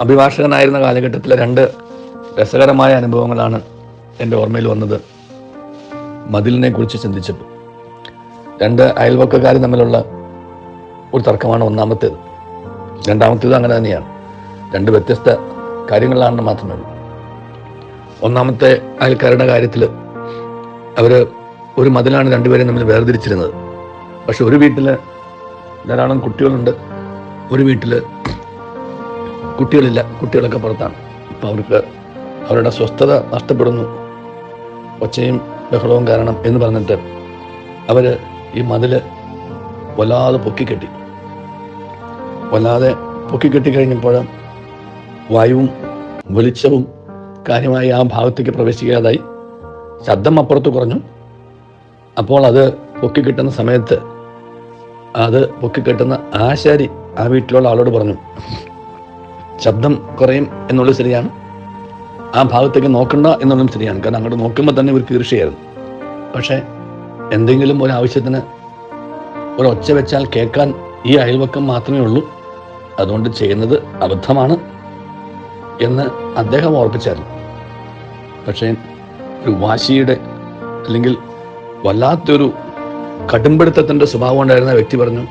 അഭിഭാഷകനായിരുന്ന കാലഘട്ടത്തിലെ രണ്ട് രസകരമായ അനുഭവങ്ങളാണ് എന്റെ ഓർമ്മയിൽ വന്നത്. മതിലിനെ കുറിച്ച് ചിന്തിച്ചപ്പോൾ. രണ്ട് അയൽവക്കക്കാർ തമ്മിലുള്ള ഒരു തർക്കമാണ് ഒന്നാമത്തേത്. രണ്ടാമത്തേത് അങ്ങനെ തന്നെയാണ്. രണ്ട് വ്യത്യസ്ത കാര്യങ്ങളാണെന്ന് മാത്രമേ ഉള്ളൂ. ഒന്നാമത്തെ അയൽക്കാരുടെ കാര്യത്തിൽ അവർ ഒരു മതിലാണ് രണ്ടുപേരെയും തമ്മിൽ വേർതിരിച്ചിരുന്നത്. പക്ഷെ ഒരു വീട്ടിൽ ധാരാളം കുട്ടികളുണ്ട്. ഒരു വീട്ടിൽ കുട്ടികളില്ല കുട്ടികളൊക്കെ പുറത്താണ്. അപ്പോൾ അവർക്ക് അവരുടെ സ്വസ്ഥത നഷ്ടപ്പെടുന്നു. ഒച്ചയും ബഹളവും കാരണം എന്ന് പറഞ്ഞിട്ട് അവർ ഈ മതിൽ വല്ലാതെ പൊക്കിക്കെട്ടി. വല്ലാതെ പൊക്കിക്കെട്ടി കഴിഞ്ഞപ്പോൾ വായുവും വെളിച്ചവും കാര്യമായി ആ ഭാഗത്തേക്ക് പ്രവേശിക്കാതായി. ശബ്ദം അപ്പുറത്ത് കുറഞ്ഞു. അപ്പോൾ അത് പൊക്കിക്കിട്ടുന്ന സമയത്ത് അത് പൊക്കിക്കെട്ടുന്ന ആശാരി ആ വീട്ടിലുള്ള ആളോട് പറഞ്ഞു ശബ്ദം കുറയും എന്നുള്ളത് ശരിയാണ്. ആ ഭാഗത്തേക്ക് നോക്കണ്ട എന്നുള്ളതും ശരിയാണ്. കാരണം അങ്ങോട്ട് നോക്കുമ്പോൾ തന്നെ ഇവർക്ക് ഈർഷയായിരുന്നു പക്ഷേ എന്തെങ്കിലും ഒരു ആവശ്യത്തിന് ഒരു ഒച്ച വെച്ചാൽ കേൾക്കാൻ ഈ അയൽവക്കം മാത്രമേ ഉള്ളൂ. അതുകൊണ്ട് ചെയ്യുന്നത് അബദ്ധമാണ് എന്ന് അദ്ദേഹം ഓർപ്പിച്ചായിരുന്നു. പക്ഷേ ഒരു വാശിയുടെ അല്ലെങ്കിൽ വല്ലാത്തൊരു കടുംപിടുത്തത്തിന്റെ സ്വഭാവം ഉണ്ടായിരുന്ന വ്യക്തി പറഞ്ഞു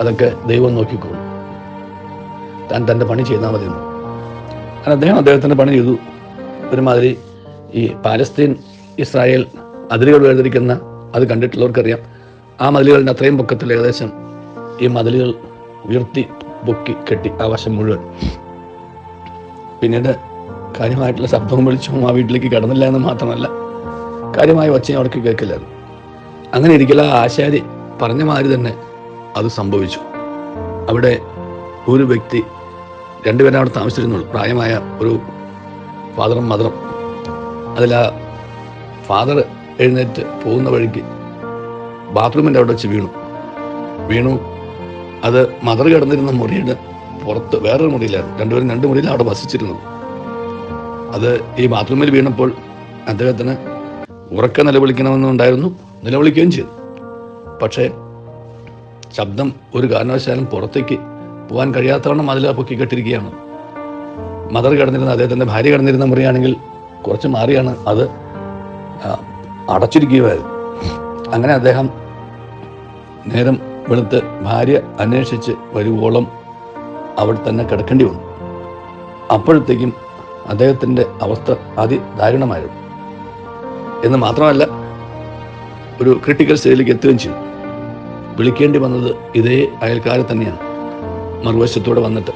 അതൊക്കെ ദൈവം നോക്കിക്കോളും. താൻ തന്റെ പണി ചെയ്താൽ മതി എന്ന് അങ്ങനെ അദ്ദേഹം അദ്ദേഹത്തിന്റെ പണി ചെയ്തു. ഒരുമാതിരി ഈ പാലസ്തീൻ ഇസ്രായേൽ അതിരുകൾ വേർതിരിക്കുന്ന അത് കണ്ടിട്ടുള്ളവർക്കറിയാം. ആ മതിലുകളുടെ അത്രയും പൊക്കത്തിൽ ഏകദേശം ഈ മതിലുകൾ ഉയർത്തി പൊക്കി കെട്ടി ആ വശം മുഴുവൻ. പിന്നീട് കാര്യമായിട്ടുള്ള ശബ്ദവും വിളിച്ചും ആ വീട്ടിലേക്ക് കടന്നില്ല എന്ന് മാത്രമല്ല കാര്യമായ ഒച്ചയും അവർക്ക് കേൾക്കില്ലായിരുന്നു. അങ്ങനെ ഇരിക്കല ആശാരി പറഞ്ഞ മാതിരി തന്നെ അത് സംഭവിച്ചു. അവിടെ ഒരു വ്യക്തി രണ്ടുപേരും അവിടെ താമസിച്ചിരുന്നുള്ളൂ. പ്രായമായ ഒരു ഫാദറും മദറും. അതിൽ ആ ഫാദർ എഴുന്നേറ്റ് പോകുന്ന വഴിക്ക് ബാത്റൂമിന്റെ അവിടെ വെച്ച് വീണു. വീണു. അത് മദർ കിടന്നിരുന്ന മുറിയുടെ പുറത്ത് വേറൊരു മുറിയിലായിരുന്നു. രണ്ടുപേരും രണ്ട് മുറിയിൽ അവിടെ വസിച്ചിരുന്നു അത് ഈ ബാത്റൂമിൽ വീണപ്പോൾ അദ്ദേഹത്തിന് ഉറക്കെ നിലവിളിക്കണമെന്നുണ്ടായിരുന്നു നിലവിളിക്കുകയും ചെയ്തു. പക്ഷേ ശബ്ദം ഒരു കാരണവശാലും പുറത്തേക്ക് പോകാൻ കഴിയാത്തവണ്ണം അതിൽ പൊക്കി കെട്ടിരിക്കുകയാണ്. മദർ കിടന്നിരുന്ന അദ്ദേഹത്തിന്റെ ഭാര്യ കിടന്നിരുന്ന മുറിയാണെങ്കിൽ കുറച്ച് മാറിയാണ് അത് അടച്ചിരിക്കുകയായിരുന്നു അങ്ങനെ അദ്ദേഹം നേരം വെളുത്ത് ഭാര്യ അന്വേഷിച്ച് വരുവോളം അവിടെ തന്നെ കിടക്കേണ്ടി വന്നു. അപ്പോഴത്തേക്കും അദ്ദേഹത്തിന്റെ അവസ്ഥ അതിദാരുണമായിരുന്നു. എന്ന് മാത്രമല്ല ഒരു ക്രിട്ടിക്കൽ സ്റ്റേജിലേക്ക് എത്തുകയും ചെയ്തു. വിളിക്കേണ്ടി വന്നത് ഇതേ അയൽക്കാരെ തന്നെയാണ്. മറുവശത്തൂടെ വന്നിട്ട്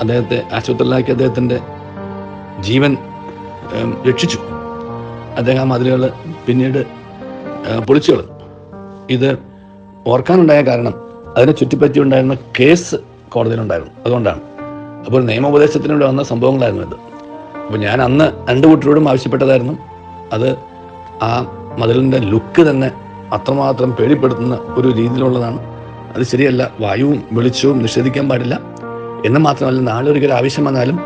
അദ്ദേഹത്തെ ആശുപത്രിയിലാക്കി അദ്ദേഹത്തിന്റെ ജീവൻ രക്ഷിച്ചു. അദ്ദേഹം മതിലുകൾ പിന്നീട് പൊളിച്ചു കളഞ്ഞു ഇത് ഓർക്കാനുണ്ടായ കാരണം അതിനെ ചുറ്റിപ്പറ്റി ഉണ്ടായിരുന്ന കേസ് കോടതിയിലുണ്ടായിരുന്നു. അതുകൊണ്ടാണ്. അപ്പോൾ നിയമോപദേശത്തിനൂടെ വന്ന സംഭവങ്ങളായിരുന്നു ഇത്. അപ്പോൾ ഞാൻ അന്ന് രണ്ട് കൂട്ടരോടും ആവശ്യപ്പെട്ടതായിരുന്നു. അത് ആ മതിലിന്റെ ലുക്ക് തന്നെ അത്രമാത്രം പേടിപ്പെടുത്തുന്ന ഒരു രീതിയിലുള്ളതാണ്. അത് ശരിയല്ല. വായുവും വെളിച്ചവും നിഷേധിക്കാൻ പാടില്ല. എന്ന് മാത്രമല്ല നാളെ ഒരിക്കലും ആവശ്യം വന്നാലും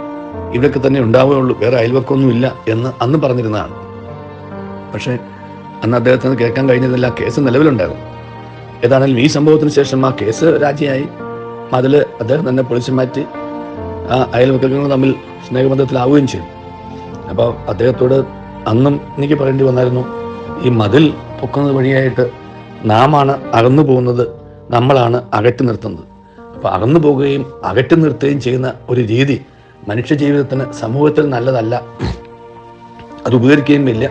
ഇവരൊക്കെ തന്നെ ഉണ്ടാവുകയുള്ളൂ. വേറെ അയൽവക്കൊന്നുമില്ല എന്ന് അന്ന് പറഞ്ഞിരുന്നതാണ്. പക്ഷേ അന്ന് അദ്ദേഹത്തിന് കേൾക്കാൻ കഴിഞ്ഞതല്ല കേസ് നിലവിലുണ്ടായിരുന്നു. ഏതാണെങ്കിലും ഈ സംഭവത്തിന് ശേഷം ആ കേസ് രാജിയായി. അതിൽ അദ്ദേഹം തന്നെ പൊളിച്ചു മാറ്റി ആ അയൽവക്കങ്ങൾ തമ്മിൽ സ്നേഹബന്ധത്തിലാവുകയും ചെയ്തു. അപ്പോൾ അദ്ദേഹത്തോട് അന്നും എനിക്ക് പറയേണ്ടി വന്നായിരുന്നു ഈ മതിൽ പൊക്കുന്നത് വഴിയായിട്ട് നാമാണ് അകന്നു പോകുന്നത് നമ്മളാണ് അകറ്റി നിർത്തുന്നത്. അപ്പോൾ അകന്നു പോവുകയും അകറ്റി നിർത്തുകയും ചെയ്യുന്ന ഒരു രീതി മനുഷ്യ ജീവിതത്തിന് സമൂഹത്തിൽ നല്ലതല്ല. അത് ഉപകരിക്കുകയും ഇല്ല.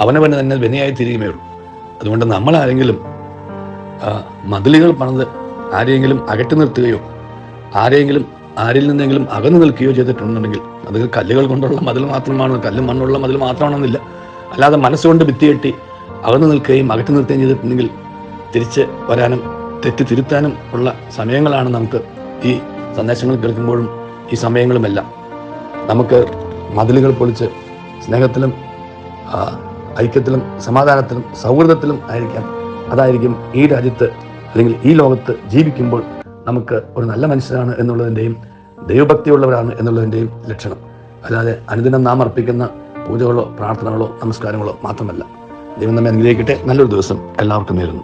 അവനവന് തന്നെ വിനയായി തീരുകയുമേ ഉള്ളൂ. അതുകൊണ്ട് നമ്മളാരെങ്കിലും മതിലുകൾ പണിത് ആരെയെങ്കിലും അകറ്റി നിർത്തുകയോ ആരെയെങ്കിലും ആരിൽ നിന്നെങ്കിലും അകന്നു നിൽക്കുകയോ ചെയ്തിട്ടുണ്ടെങ്കിൽ അത് കല്ലുകൾ കൊണ്ടുള്ള മതിൽ മാത്രമാണ്. കല്ലും മണ്ണുള്ള മതിൽ മാത്രമാണെന്നില്ല. അല്ലാതെ മനസ്സുകൊണ്ട് ഭിത്തി കെട്ടി അകന്നു നിൽക്കുകയും അകറ്റി നിർത്തുകയും ചെയ്തിട്ടുണ്ടെങ്കിൽ തിരിച്ച് വരാനും തെറ്റ് തിരുത്താനും ഉള്ള സമയങ്ങളാണ് നമുക്ക് ഈ സന്ദേശങ്ങൾ കേൾക്കുമ്പോഴും ഈ സമയങ്ങളുമെല്ലാം. നമുക്ക് മതിലുകൾ പൊളിച്ച് സ്നേഹത്തിലും ഐക്യത്തിലും സമാധാനത്തിലും സൗഹൃദത്തിലും ആയിരിക്കാം. അതായിരിക്കും ഈ രാജ്യത്ത് അല്ലെങ്കിൽ ഈ ലോകത്ത് ജീവിക്കുമ്പോൾ നമുക്ക് ഒരു നല്ല മനുഷ്യനാണ് എന്നുള്ളതിന്റെയും ദൈവഭക്തിയുള്ളവരാണ് എന്നുള്ളതിന്റെയും ലക്ഷണം. അല്ലാതെ അനുദിനം നാം അർപ്പിക്കുന്ന പൂജകളോ പ്രാർത്ഥനകളോ നമസ്കാരങ്ങളോ മാത്രമല്ല. ദൈവം നമ്മെ അനുഗ്രഹിക്കട്ടെ. നല്ലൊരു ദിവസം എല്ലാവർക്കും നേരുന്നു.